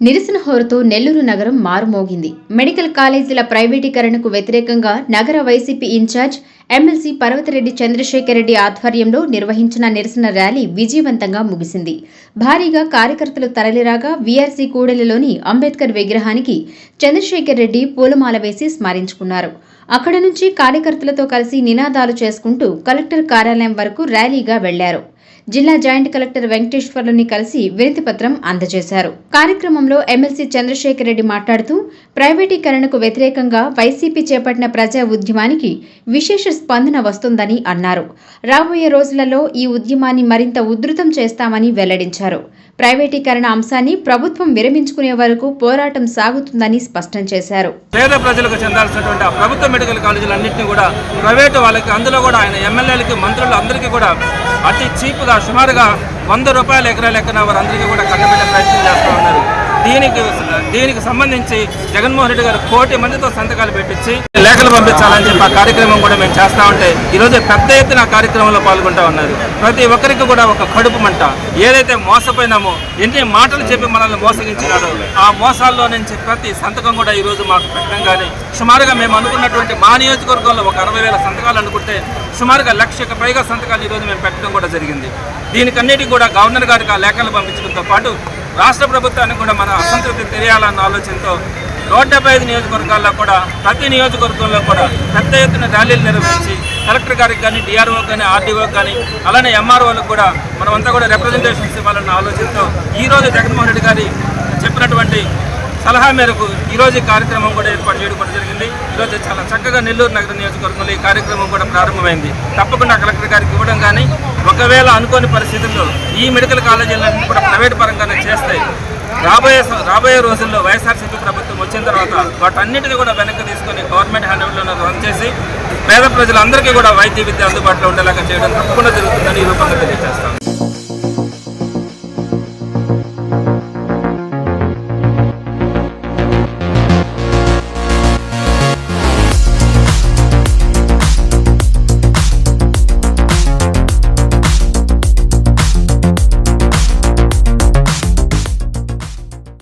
నిరసన హోరుతో నెల్లూరు నగరం మారుమోగింది. మెడికల్ కాలేజీల ప్రైవేటీకరణకు వ్యతిరేకంగా నగర YCP in charge MLC Parvathireddy Chandrasekhar Reddy ఆధ్వర్యంలో నిర్వహించిన నిరసన ర్యాలీ విజయవంతంగా ముగిసింది. భారీగా కార్యకర్తలు తరలిరాగా వీఆర్సీ కూడలిలోని అంబేద్కర్ విగ్రహానికి చంద్రశేఖర్ రెడ్డి పూలమాల వేసి స్మరించుకున్నారు. అక్కడ నుంచి కార్యకర్తలతో కలిసి నినాదాలు చేసుకుంటూ కలెక్టర్ కార్యాలయం వరకు ర్యాలీగా వెళ్ళారు. జిల్లా జాయింట్ కలెక్టర్ వెంకటేశ్వర్లని కలిసి వినతి పత్రం అందజేశారు. కార్యక్రమంలో ఎమ్మెల్సీ చంద్రశేఖర్ రెడ్డి మాట్లాడుతూ ప్రైవేటీకరణకు వ్యతిరేకంగా వైసీపీ చేపట్టిన ప్రజా ఉద్యమానికి విశేష స్పందన వస్తుందని అన్నారు. రాబోయే రోజులలో ఈ ఉద్యమాన్ని మరింత ఉధృతం చేస్తామని వెల్లడించారు. ప్రైవేటీకరణ అంశాన్ని ప్రభుత్వం విరమించుకునే వరకు పోరాటం సాగుతుందని స్పష్టం చేశారు. పేద ప్రజలకు చెందాల్సినటువంటి ప్రభుత్వ మెడికల్ కాలేజీలన్నింటినీ కూడా ప్రైవేటు వాళ్ళకి అందులో కూడా ఆయన ఎమ్మెల్యేలకి మంత్రులు అందరికీ కూడా అతి చీప్గా సుమారుగా వంద రూపాయల ఎకరా లెక్కన వారందరికీ కూడా కట్టబెట్టే ప్రయత్నం చేస్తూ ఉన్నారు. దీనికి దీనికి సంబంధించి జగన్మోహన్ రెడ్డి గారు కోటి మందితో సంతకాలు పెట్టించి లేఖలు పంపించాలని చెప్పి ఆ కార్యక్రమం కూడా మేము చేస్తా ఉంటే ఈరోజు పెద్ద ఎత్తున కార్యక్రమంలో పాల్గొంటూ ఉన్నారు. ప్రతి ఒక్కరికి కూడా ఒక కడుపు మంట. ఏదైతే మోసపోయినామో ఎన్ని మాటలు చెప్పి మనల్ని మోసగించినాడో ఆ మోసాల్లో నుంచి ప్రతి సంతకం కూడా ఈరోజు మాకు పెట్టడం కానీ సుమారుగా మేము అనుకున్నటువంటి మా నియోజకవర్గంలో ఒక అరవై వేల సంతకాలు అనుకుంటే సుమారుగా లక్షకు పైగా సంతకాలు ఈరోజు మేము పెట్టడం కూడా జరిగింది. దీనికన్నిటికీ కూడా గవర్నర్ గారికి ఆ లేఖలు పంపించడంతో పాటు రాష్ట్ర ప్రభుత్వానికి కూడా మన అసంతృప్తి తెలియాలన్న ఆలోచనతో నూట డెబ్బై ఐదు నియోజకవర్గాల్లో కూడా ప్రతి నియోజకవర్గంలో కూడా పెద్ద ఎత్తున ర్యాలీలు నిర్వహించి కలెక్టర్ గారికి కానీ డిఆర్ఓ కానీ ఆర్డీఓ కానీ అలానే ఎంఆర్ఓలకు కూడా మనమంతా కూడా రిప్రజెంటేషన్స్ ఇవ్వాలన్న ఆలోచనతో ఈరోజు జగన్మోహన్ రెడ్డి గారి చెప్పినటువంటి సలహా మేరకు ఈరోజు ఈ కార్యక్రమం కూడా ఏర్పాటు చేయడం కూడా జరిగింది. ఈరోజు చాలా చక్కగా నెల్లూరు నగర నియోజకవర్గంలో ఈ కార్యక్రమం కూడా ప్రారంభమైంది. తప్పకుండా కలెక్టర్ గారికి ఇవ్వడం కానీ ఒకవేళ అనుకోని పరిస్థితుల్లో ఈ మెడికల్ కాలేజీలన్నీ కూడా ప్రైవేట్ పరంగానే చేస్తాయి రాబోయే రాబోయే రోజుల్లో వైఎస్ఆర్సీపీ ప్రభుత్వం వచ్చిన తర్వాత వాటన్నిటిని కూడా వెనక్కి తీసుకొని గవర్నమెంట్ హ్యాండ్ఓవర్లో రన్ చేసి పేద ప్రజలందరికీ కూడా వైద్య విద్య అందుబాటులో ఉండేలాగా చేయడం తప్పకుండా జరుగుతుందని ఈ రూపంగా తెలియజేస్తాను.